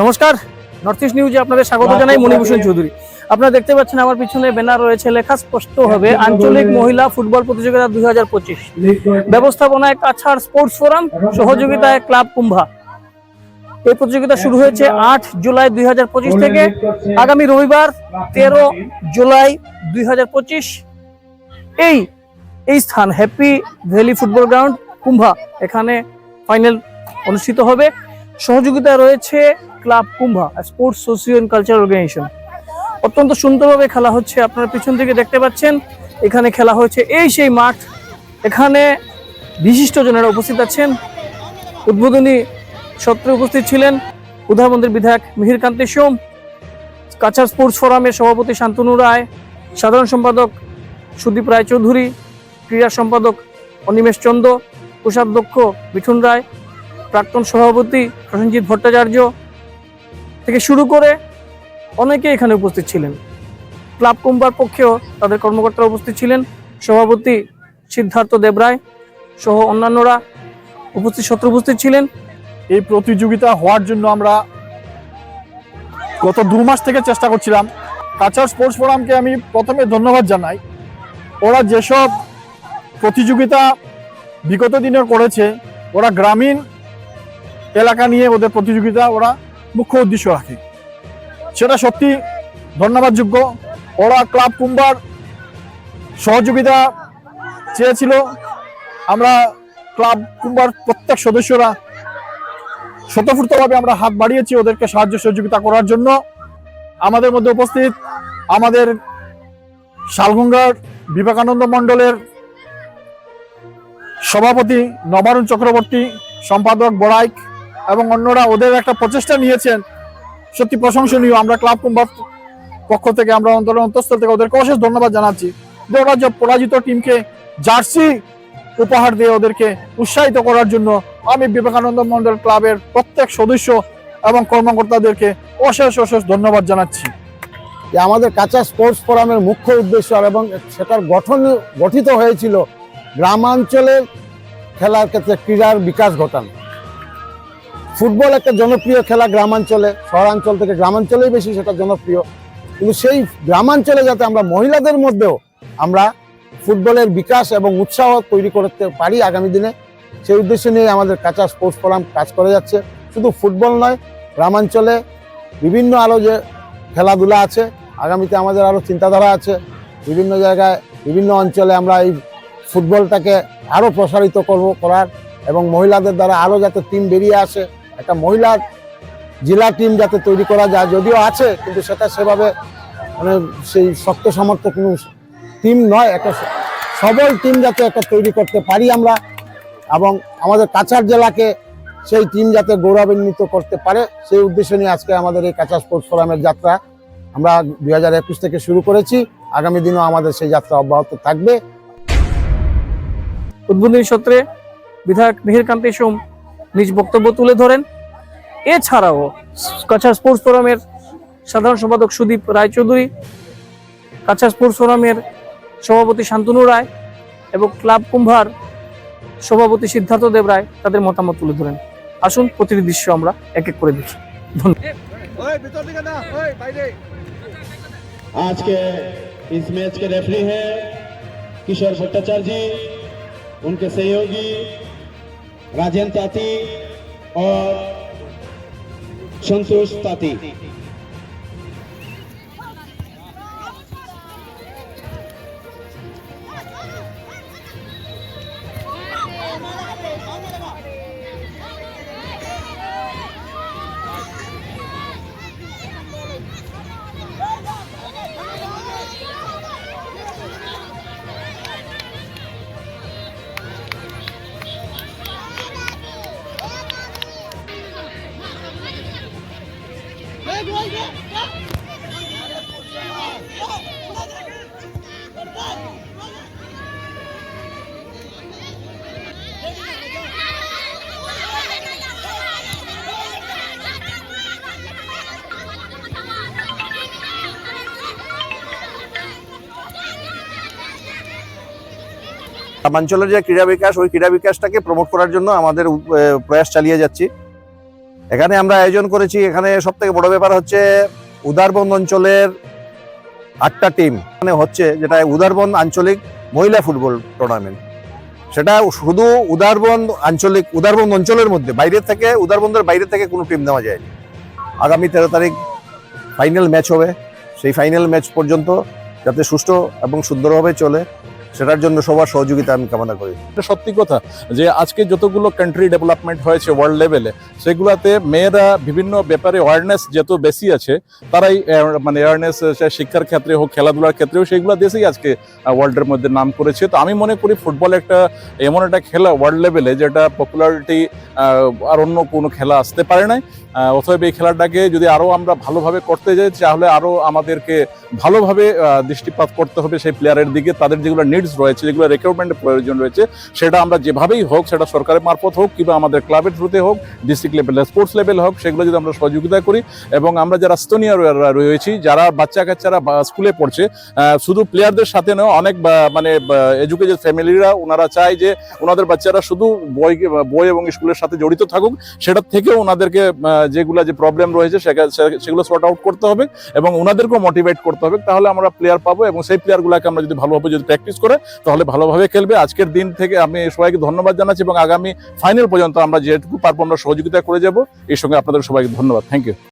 নমস্কার north east নিউজে আপনাদের স্বাগত জানাই মণিভূষণ চৌধুরী। আপনারা দেখতে পাচ্ছেন আমার পিছনে ব্যানার রয়েছে লেখা স্পষ্ট হবে আঞ্চলিক মহিলা ফুটবল প্রতিযোগিতা দুই হাজার পঁচিশ। ব্যবস্থাপনায় কাছাড় স্পোর্টস ফোরাম সহযোগিতায় ক্লাব কুম্ভা। এই প্রতিযোগিতা শুরু হয়েছে আট জুলাই দুই হাজার পঁচিশ থেকে। আগামী রবিবার তেরো জুলাই দুই হাজার পঁচিশ। এই এই স্থান happy valley football ground Kumbha. এখানে ফাইনাল অনুষ্ঠিত হবে। সহযোগিতায় রয়েছে club Kumbha sports socio and culture organisation অত্যন্ত সুন্দরভাবে খেলা হচ্ছে, আপনারা পিছন থেকে দেখতে পাচ্ছেন। এখানে খেলা হয়েছে এই সেই মাঠ। এখানে বিশিষ্টজনেরা উপস্থিত আছেন। উদ্বোধনী সত্রে উপস্থিত ছিলেন উধারবন্দের বিধায়ক মিহির কান্তি সোম, কাছাড় স্পোর্টস ফোরামের সভাপতি শান্তনু রায়, সাধারণ সম্পাদক সুদীপ রায়চৌধুরী ক্রীড়া সম্পাদক অনিমেষ চন্দ্র, কোষাধ্যক্ষ মিঠুন রায়, প্রাক্তন সভাপতি প্রসেনজিৎ ভট্টাচার্য থেকে শুরু করে অনেকে এখানে উপস্থিত ছিলেন। ক্লাব কুম্বার পক্ষেও তাদের কর্মকর্তারা উপস্থিত ছিলেন। সভাপতি সিদ্ধার্থ দেবরায় সহ অন্যান্যরা উপস্থিত, সত্র উপস্থিত ছিলেন। এই প্রতিযোগিতা হওয়ার জন্য আমরা গত দু মাস থেকে চেষ্টা করছিলাম। কাছাড় স্পোর্টস ফোরামকে আমি প্রথমে ধন্যবাদ জানাই। ওরা যেসব প্রতিযোগিতা বিগত দিনে করেছে, ওরা গ্রামীণ এলাকা নিয়ে ওদের প্রতিযোগিতা ওরা মুখ্য উদ্দেশ্য রাখে। সেটা সত্যি ধন্যবাদযোগ্য। ওরা ক্লাব কুম্বার সহযোগিতা চেয়েছিল। আমরা ক্লাব কুম্বার প্রত্যেক সদস্যরা স্বতঃস্ফূর্তভাবে আমরা হাত বাড়িয়েছি ওদেরকে সাহায্য সহযোগিতা করার জন্য। আমাদের মধ্যে উপস্থিত আমাদের শালগঙ্গার বিবেকানন্দ মণ্ডলের সভাপতি নবারুণ চক্রবর্তী, সম্পাদক বড়াইক এবং অন্যরা ওদের একটা প্রচেষ্টা নিয়েছেন। সত্যি প্রশংসনীয়। আমরা ক্লাব কুম্বার পক্ষ থেকে, আমরা অন্তর অন্তঃস্থল থেকে ওদেরকে অশেষ ধন্যবাদ জানাচ্ছি। ওরা যে পরাজিত টিমকে জার্সি উপহার দিয়ে ওদেরকে উৎসাহিত করার জন্য আমি বিবেকানন্দ মন্ডল ক্লাবের প্রত্যেক সদস্য এবং কর্মকর্তাদেরকে অশেষ অশেষ ধন্যবাদ জানাচ্ছি। যে আমাদের কাঁচা স্পোর্টস ফোরামের মুখ্য উদ্দেশ্য এবং সেটার গঠন গঠিত হয়েছিল গ্রামাঞ্চলের খেলার ক্ষেত্রে ক্রীড়ার বিকাশ ঘটানো। ফুটবল একটা জনপ্রিয় খেলা গ্রামাঞ্চলে, শহরাঞ্চল থেকে গ্রামাঞ্চলেই বেশি সেটা জনপ্রিয়। কিন্তু সেই গ্রামাঞ্চলে যাতে আমরা মহিলাদের মধ্যেও আমরা ফুটবলের বিকাশ এবং উৎসাহ তৈরি করতে পারি আগামী দিনে, সেই উদ্দেশ্য নিয়ে আমাদের কাঁচা স্পোর্টস ফোরাম কাজ করে যাচ্ছে। শুধু ফুটবল নয়, গ্রামাঞ্চলে বিভিন্ন আরও যে খেলাধুলা আছে, আগামীতে আমাদের আরও চিন্তাধারা আছে। বিভিন্ন জায়গায়, বিভিন্ন অঞ্চলে আমরা এই ফুটবলটাকে আরও প্রসারিত করব করার এবং মহিলাদের দ্বারা আরও যাতে টিম বেরিয়ে আসে একটা মহিলা জেলা টিম যাতে তৈরি করা যায়, যদিও আছে, কিন্তু সেটা সেভাবে মানে সেই শক্ত সামর্থ্য কোনো টিম নয়, একটা সবল টিম যাতে একটা তৈরি করতে পারি আমরা এবং আমাদের কাছাড় জেলাকে সেই টিম যাতে গৌরবান্বিত করতে পারে, সেই উদ্দেশ্য নিয়ে আজকে আমাদের এই কাঁচা স্পোর্টস ফোরামের যাত্রা আমরা দুই হাজার একুশ থেকে শুরু করেছি। আগামী দিনেও আমাদের সেই যাত্রা অব্যাহত থাকবে। উদ্বোধনী সত্রে বিধায়ক মিহির কান্তি সোম নিজ বক্তব্য তুলে ধরেন এছাড়াও কাছাড় স্পোর্টস ফোরামের সাধারণ সম্পাদক সুদীপ রায়চৌধুরী কাছাড় স্পোর্টস ফোরামের সভাপতি শান্তনু রায় এবং ক্লাব কুম্ভার সভাপতি সিদ্ধার্থ দেব রায় তাদের মতামত তুলে ধরেন আসুন প্রতিটি দৃশ্য আমরা এক এক করে দেখি ধন্যবাদ आज के इस मैच के रेफरी हैं किशोर भट्टाचार्य जी उनके सहयोगी राजेंद्र ताती और संतोष ताती গ্রামাঞ্চলের যে ক্রীড়া বিকাশ, ওই ক্রীড়া বিকাশটাকে প্রমোট করার জন্য আমাদের প্রয়াস চালিয়ে যাচ্ছি। এখানে আমরা আয়োজন করেছি, এখানে সব থেকে বড় ব্যাপার হচ্ছে উদারবন্দ অঞ্চলের আটটা টিম মানে হচ্ছে যেটা উদারবন্দ আঞ্চলিক মহিলা ফুটবল টুর্নামেন্ট সেটা শুধু উদারবন্দ আঞ্চলিক উদারবন্দ অঞ্চলের মধ্যে বাইরে থেকে, উদারবন্দের বাইরে থেকে কোনো টিম নেওয়া যায়নি। আগামী তেরো তারিখ ফাইনাল ম্যাচ হবে। সেই ফাইনাল ম্যাচ পর্যন্ত যাতে সুষ্ঠু এবং সুন্দরভাবে চলে। সেটার জন্য সবার সহযোগিতা আমি কামনা করি। এটা সত্যি কথা যে আজকে যতগুলো কান্ট্রি ডেভেলপমেন্ট হয়েছে ওয়ার্ল্ড লেভেলে সেগুলাতে মেয়েরা বিভিন্ন ব্যাপারে অ্যাওয়ারনেস যত বেশি আছে, তারাই মানে অ্যাওয়ারনেস শিক্ষার ক্ষেত্রে হোক, খেলাধুলার ক্ষেত্রেও সেগুলো দেশেই আজকে ওয়ার্ল্ডের মধ্যে নাম করেছে। তো আমি মনে করি ফুটবল একটা এমন একটা খেলা ওয়ার্ল্ড লেভেলে যেটা পপুলারিটি আর অন্য কোনো খেলা আসতে পারে নাই। অতএব এই খেলাটাকে যদি আরও আমরা ভালোভাবে করতে যাই, তাহলে আরও আমাদেরকে ভালোভাবে দৃষ্টিপাত করতে হবে সেই প্লেয়ারের দিকে। তাদের যেগুলো নিডস রয়েছে, যেগুলো রিক্রুটমেন্টের প্রয়োজন রয়েছে, সেটা আমরা যেভাবেই হোক, সেটা সরকারের মারফত হোক, কিংবা আমাদের ক্লাবের থ্রুতে হোক ডিস্ট্রিক্ট লেভেলে স্পোর্টস লেভেল হোক, সেগুলো যদি আমরা সহযোগিতা করি, এবং আমরা যারা স্তনীয় রয়েছি, যারা বাচ্চা কাচ্চারা স্কুলে পড়ছে শুধু প্লেয়ারদের সাথে নয়, অনেক মানে এডুকেটেড ফ্যামিলিরা ওনারা চায় যে, ওনাদের বাচ্চারা শুধু বই বই এবং স্কুলের সাথে জড়িত থাকুক, সেটার থেকেও ওনাদেরকে যেগুলো যে প্রবলেম রয়েছে সেগুলো সর্ট আউট করতে হবে, এবং ওনাদেরকেও মোটিভেট করতে হবে তাহলে আমরা প্লেয়ার পাবো এবং সেই প্লেয়ারগুলোকে আমরা যদি ভালোভাবে যদি প্র্যাকটিস করে, তাহলে ভালোভাবে খেলবে। আজকের দিন থেকে আমি সবাইকে ধন্যবাদ জানাচ্ছি এবং আগামী ফাইনাল পর্যন্ত আমরা যেটুকু পারব আমরা সহযোগিতা করে যাব। এই সঙ্গে আপনাদের সবাইকে ধন্যবাদ। Thank you